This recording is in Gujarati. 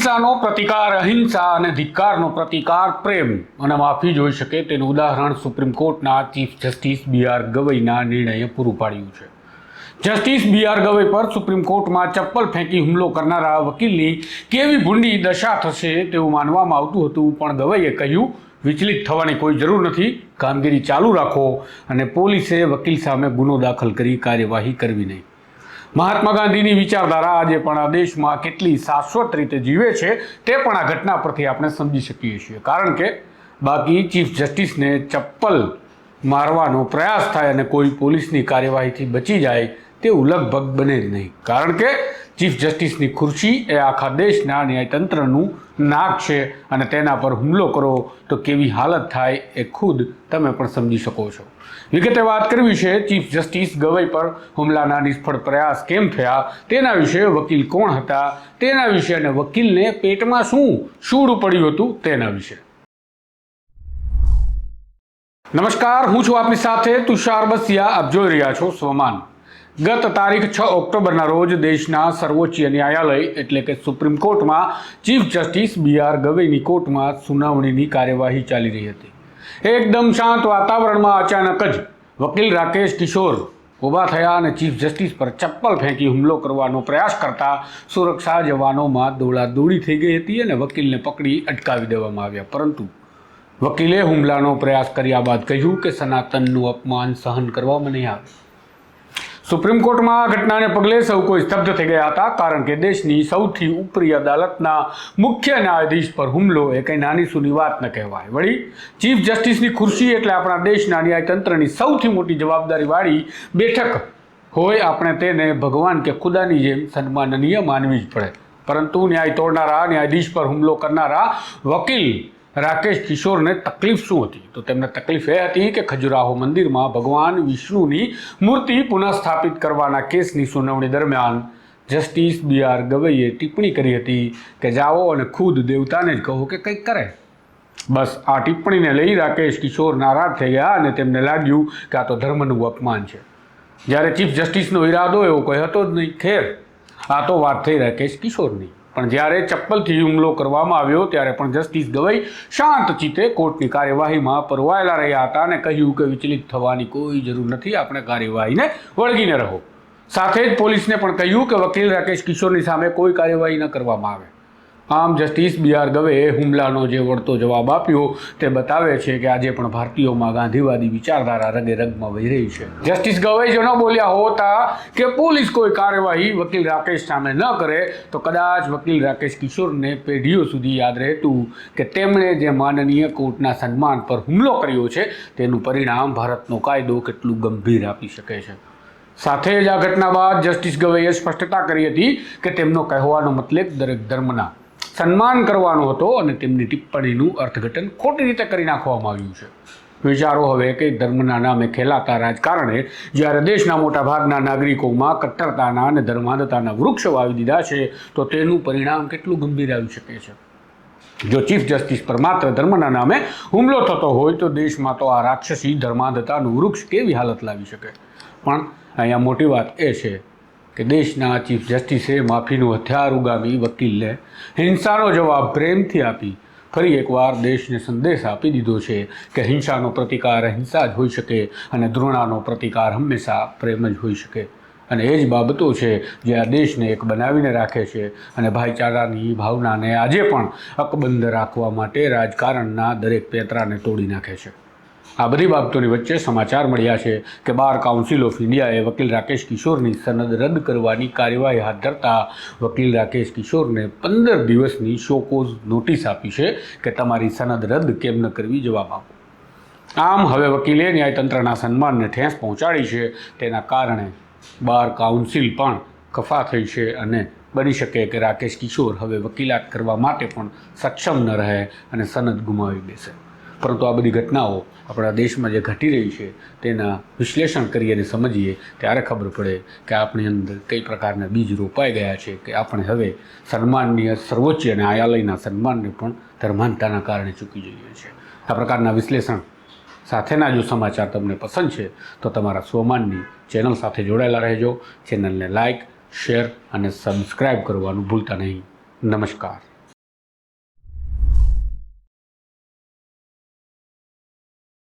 હિંસાનો પ્રતિકાર, અહિંસા અને ધિક્કારનો પ્રતિકાર, પ્રેમ. અને માફી જોઈ શકે તેનું ઉદાહરણ સુપ્રીમ કોર્ટના ચીફ જસ્ટિસ બી આર ગવઈના નિર્ણયે પૂરું પાડ્યું છે. જસ્ટિસ બી આર ગવઈ પર સુપ્રીમ કોર્ટમાં ચપ્પલ ફેંકી હુમલો કરનારા વકીલની કેવી ભૂંડી દશા થશે તેવું માનવામાં આવતું હતું, પણ ગવઈએ કહ્યું, વિચલિત થવાની કોઈ જરૂર નથી, કામગીરી ચાલુ રાખો. અને પોલીસે વકીલ સામે ગુનો દાખલ કરી કાર્યવાહી કરવી નહીં. મહાત્મા ગાંધીની વિચારધારા આજે પણ આ દેશમાં કેટલી શાશ્વત રીતે જીવે છે તે પણ આ ઘટના પરથી આપણે સમજી શકીએ છીએ. કારણ કે બાકી ચીફ જસ્ટિસને ચપ્પલ મારવાનો પ્રયાસ થાય અને કોઈ પોલીસની કાર્યવાહીથી બચી જાય તેવું લગભગ બને જ નહીં. કારણ કે ચીફ જસ્ટિસની ખુરશી એ આખા દેશના ન્યાયતંત્રનું નાક છે અને તેના પર હુમલો કરો તો કેવી હાલત થાય એ ખુદ તમે પણ સમજી શકો છો. વિગતે વાત કરવી છે, ચીફ જસ્ટિસ ગવઈ પર હુમલાના નિષ્ફળ પ્રયાસ કેમ થયા, તેના વિશે વકીલ કોણ હતા, તેના વિશે અને વકીલને પેટમાં શું શૂળ પડ્યું હતું તેના વિશે. નમસ્કાર, હું છું આપની સાથે તુષાર બસિયા, આપ જોઈ રહ્યા છો સ્વમાન. ગત તારીખ છ ઓક્ટોબરના રોજ દેશના સર્વોચ્ચ ન્યાયાલય એટલે કે સુપ્રીમ કોર્ટમાં ચીફ જસ્ટિસ બી આર ગવઈની કોર્ટમાં સુનાવણીની કાર્યવાહી ચાલી રહી હતી. એકદમ શાંત વાતાવરણમાં અચાનક જ વકીલ રાકેશ કિશોર ઊભા થયા અને ચીફ જસ્ટિસ પર ચપ્પલ ફેંકી હુમલો કરવાનો પ્રયાસ કરતા સુરક્ષા જવાનોમાં દોડાદોડી થઈ ગઈ હતી અને વકીલને પકડી અટકાવી દેવામાં આવ્યા. પરંતુ વકીલે હુમલાનો પ્રયાસ કર્યા બાદ કહ્યું કે સનાતનનું અપમાન સહન કરવામાં નહીં આવે. સુપ્રીમ કોર્ટમાં આ ઘટનાને પગલે સૌ કોઈ સ્તબ્ધ થઈ ગયા હતા, કારણ કે દેશની સૌથી ઉપરી અદાલતના મુખ્ય ન્યાયાધીશ પર હુમલો એ કંઈ નાની સુની વાત ન કહેવાય. વળી, ચીફ જસ્ટિસની ખુરશી એટલે આપણા દેશના ન્યાયતંત્રની સૌથી મોટી જવાબદારીવાળી બેઠક હોય, આપણે તેને ભગવાન કે ખુદાની જેમ સન્માનનીય માનવી જ પડે. પરંતુ ન્યાય તોડનારા, ન્યાયાધીશ પર હુમલો કરનારા વકીલ રાકેશ કિશોરને તકલીફ શું હતી? તો તેમને તકલીફ એ હતી કે ખજુરાહો મંદિરમાં ભગવાન વિષ્ણુની મૂર્તિ પુનઃસ્થાપિત કરવાના કેસની સુનાવણી દરમિયાન જસ્ટિસ બી આર ગવઈએ ટિપ્પણી કરી હતી કે જાઓ અને ખુદ દેવતાને જ કહો કે કંઈક કરે. બસ આ ટિપ્પણીને લઈ રાકેશ કિશોર નારાજ થઈ ગયા અને તેમને લાગ્યું કે આ તો ધર્મનું અપમાન છે. જ્યારે ચીફ જસ્ટિસનો ઈરાદો એવો કોઈ હતો જ નહીં. ખેર, આ તો વાત થઈ રાકેશ કિશોરની. પણ જ્યારે ચપ્પલથી હુમલો કરવામાં આવ્યો ત્યારે પણ જસ્ટિસ ગવઈ શાંત ચિત્તે કોર્ટની કાર્યવાહીમાં પરવાયેલા રહ્યા હતા અને કહ્યું કે વિચલિત થવાની કોઈ જરૂર નથી, આપણે કાર્યવાહીને વળગીને રહો. સાથે જ પોલીસને પણ કહ્યું કે વકીલ રાકેશ કિશોરની સામે કોઈ કાર્યવાહી ન કરવામાં આવે. આમ જસ્ટિસ બી આર ગવેએ હુમલાનો જે વળતો જવાબ આપ્યો તે બતાવે છે કે આજે પણ ભારતીયોમાં ગાંધીવાદી વિચારધારા રગે રગમાં વહી રહી છે. જસ્ટિસ ગવઈ જો ન બોલ્યા હોતા કે પોલીસ કોઈ કાર્યવાહી વકીલ રાકેશ સામે ન કરે, તો કદાચ વકીલ રાકેશ કિશોરને પેઢીઓ સુધી યાદ રહેતું કે તેમણે જે માનનીય કોર્ટના સન્માન પર હુમલો કર્યો છે, તેનું પરિણામ ભારતનો કાયદો કેટલું ગંભીર આપી શકે છે. સાથે જ આ ઘટના બાદ જસ્ટિસ ગવઈએ સ્પષ્ટતા કરી હતી કે તેમનો કહેવાનો મતલબ દરેક ધર્મના સન્માન કરવાનો હતો અને તેમની ટિપ્પણીનું અર્થઘટન ખોટી રીતે કરી નાખવામાં આવ્યું છે. વિચારો હવે કે ધર્મના નામે ખેલાતા રાજકારણે જ્યારે દેશના મોટા ભાગના નાગરિકોમાં કટ્ટરતાના અને ધર્માંધતાના વૃક્ષ વાવી દીધા છે, તો તેનું પરિણામ કેટલું ગંભીર આવી શકે છે? જો ચીફ જસ્ટિસ પર માત્ર ધર્મના નામે હુમલો થતો હોય, તો દેશમાં તો આ રાક્ષસી ધર્માંધતાનું વૃક્ષ કેવી હાલત લાવી શકે? પણ અહીંયા મોટી વાત એ છે કે દેશના ચીફ જસ્ટિસે માફીનું હથિયાર ઉગામી વકીલને હિંસાનો જવાબ પ્રેમથી આપી ફરી એકવાર દેશને સંદેશ આપી દીધો છે કે હિંસાનો પ્રતિકાર હિંસા જ હોઈ શકે અને ધૃણાનો પ્રતિકાર હંમેશા પ્રેમ જ હોઈ શકે. અને એ જ બાબતો છે જે આ દેશને એક બનાવીને રાખે છે અને ભાઈચારાની ભાવનાને આજે પણ અકબંધ રાખવા માટે રાજકારણના દરેક પેતરાને તોડી નાખે છે. આ બધી બાબતોની વચ્ચે સમાચાર મળ્યા છે કે બાર કાઉન્સિલ ઓફ ઇન્ડિયાએ વકીલ રાકેશ કિશોરની સનદ રદ કરવાની કાર્યવાહી હાથ ધરતા વકીલ રાકેશ કિશોરને પંદર દિવસની શોકોઝ નોટિસ આપી છે કે તમારી સનદ રદ કેમ ન કરવી જવાબ આપો. આમ હવે વકીલે ન્યાયતંત્રના સન્માનને ઠેસ પહોંચાડી છે. તેના કારણે બાર કાઉન્સિલ પણ કફા થઈ છે અને બની શકે કે રાકેશ કિશોર હવે વકીલાત કરવા માટે પણ સક્ષમ ન રહે અને સનદ ગુમાવી બેસે પરંતુ આ બધી ઘટનાઓ આપણા દેશમાં જે ઘટી રહી છે તેના વિશ્લેષણ કરીએ અને સમજીએ ત્યારે ખબર પડે કે આપણી અંદર કઈ પ્રકારના બીજ રોપાઈ ગયા છે કે આપણે હવે સન્માનનીય સર્વોચ્ચ અને ન્યાયાલયના સન્માનને પણ ધર્માંતાના કારણે ચૂકી જઈએ છીએ. આ પ્રકારના વિશ્લેષણ સાથેના જો સમાચાર તમને પસંદ છે, તો તમારા સ્વમાનની ચેનલ સાથે જોડાયેલા રહેજો. ચેનલને લાઇક શેર અને સબસ્ક્રાઈબ કરવાનું ભૂલતા નહીં. નમસ્કાર.